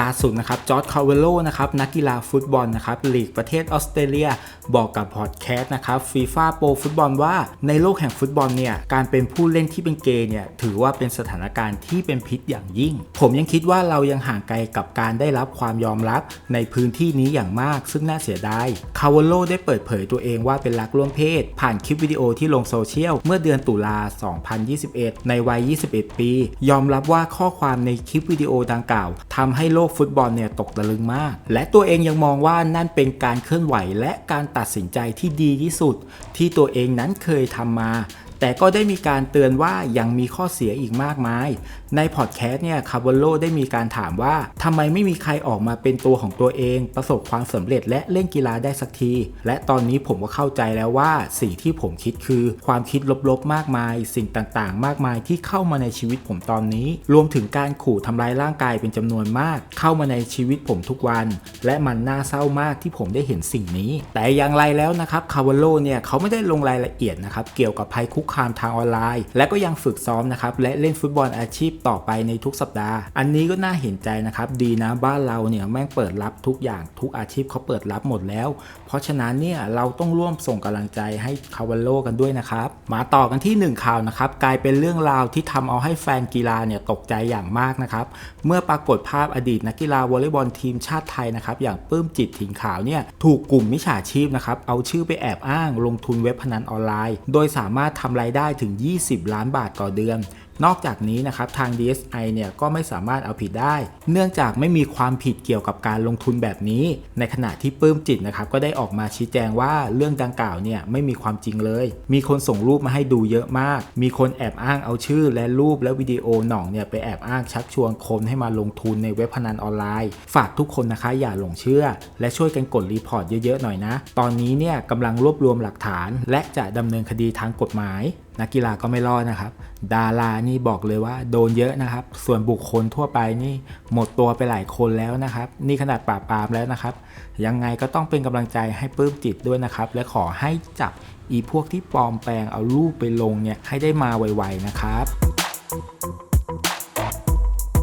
ล่าสุดนะครับจอร์ดคาเวโลนะครับนักกีฬาฟุตบอลนะครับลีกประเทศออสเตรเลียบอกกับพอดแคสต์นะครับฟีฟ่าโปรฟุตบอลว่าในโลกแห่งฟุตบอลเนี่ยการเป็นผู้เล่นที่เป็นเกย์เนี่ยถือว่าเป็นสถานการณ์ที่เป็นพิษอย่างยิ่ง ผมยังคิดว่าเรายังห่างไกลกับการได้รับความยอมรับในพื้นที่นี้อย่างมาก ซึ่งน่าเสียดายคาเวโลได้เปิดเผยตัวเองว่าเป็นรักร่วมเพศ ผ่านคลิปวิดีโอที่ลงโซเชียลเมื่อเดือนตุลา 2021 ในวัย 21 ปี ยอมรับว่าข้อความในคลิปวิดีโอดังกล่าวทำให้โลกฟุตบอลเนี่ยตกตะลึงมาก และตัวเองยังมองว่านั่นเป็นการเคลื่อนไหวและการตัดสินใจที่ดีที่สุด ที่ตัวเองนั้นเคยทำมา แต่ก็ได้มีการเตือนว่ายังมีข้อเสียอีกมากมาย ในพอดแคสต์เนี่ยคาร์บโลได้มีการถามว่าทำไมไม่มีใครออกมาเป็นตัวของตัวเอง ประสบความสำเร็จและเล่นกีฬาได้สักที และตอนนี้ผมก็เข้าใจแล้วว่าสิ่งที่ผมคิดคือ ความคิดลบๆมากมาย สิ่งต่างๆ มากมายที่เข้ามาในชีวิตผมตอนนี้ รวมถึงการขู่ทำร้ายร่างกายเป็นจำนวนมาก เข้ามาในชีวิตผมทุกวัน และมันน่าเศร้ามากที่ผมได้เห็นสิ่งนี้ แต่อย่างไรแล้วนะครับคาร์บโลเนี่ยเขาไม่ได้ลงรายละเอียดนะครับเกี่ยวกับภัยคุกคามทางออนไลน์ และก็ยังฝึกซ้อมนะครับและเล่นฟุตบอลอาชีพต่อไปในทุกสัปดาห์ อันนี้ก็น่าเห็นใจนะครับดีนะบ้านเราเนี่ยแม่งเปิดรับทุกอย่างทุกอาชีพเขาเปิดรับหมดแล้ว เพราะฉะนั้นเนี่ยเราต้องร่วมส่งกำลังใจให้คาวาโลกันด้วยนะครับมาต่อกันที่ 1 ข่าวนะครับกลายเป็นเรื่องราวที่ทำเอาให้แฟนกีฬาเนี่ยตกใจอย่างมากนะครับเมื่อปรากฏภาพอดีตนักกีฬาวอลเลย์บอลทีมชาติไทยนะครับอย่างปื้มจิตถิ่นขาวเนี่ยถูกกลุ่มมิจฉาชีพนะครับเอาชื่อไปแอบอ้างลงทุนเว็บพนันออนไลน์ โดยสามารถทำรายได้ถึง 20 ล้านบาทต่อเดือน นอกจากนี้นะครับทาง DSI เนี่ยก็ไม่สามารถเอาผิดได้ เนื่องจากไม่มีความผิดเกี่ยวกับการลงทุนแบบนี้ ในขณะที่ปื้มจิตนะครับก็ได้ออกมาชี้แจงว่าเรื่องดังกล่าวเนี่ยไม่มีความจริงเลย มีคนส่งรูปมาให้ดูเยอะมาก มีคนแอบอ้างเอาชื่อ และรูปและวิดีโอหน่องเนี่ยไปแอบอ้างชักชวนคนให้มาลงทุนในเว็บพนันออนไลน์ ฝากทุกคนนะคะอย่าหลงเชื่อ และช่วยกันกดรีพอร์ตเยอะๆหน่อยนะ ตอนนี้เนี่ยกำลังรวบรวมหลักฐาน และจะดำเนินคดีทางกฎหมายนักกีฬาก็ไม่รอดนะครับ ดารานี่บอกเลยว่าโดนเยอะนะครับ ส่วนบุคคลทั่วไปนี่หมดตัวไปหลายคนแล้วนะครับ นี่ขนาดปราบปรามแล้วนะครับ ยังไงก็ต้องเป็นกำลังใจให้ปลื้มจิตด้วยนะครับ และขอให้จับอีพวกที่ปลอมแปลงเอารูปไปลงเนี่ยให้ได้มาไวๆนะครับ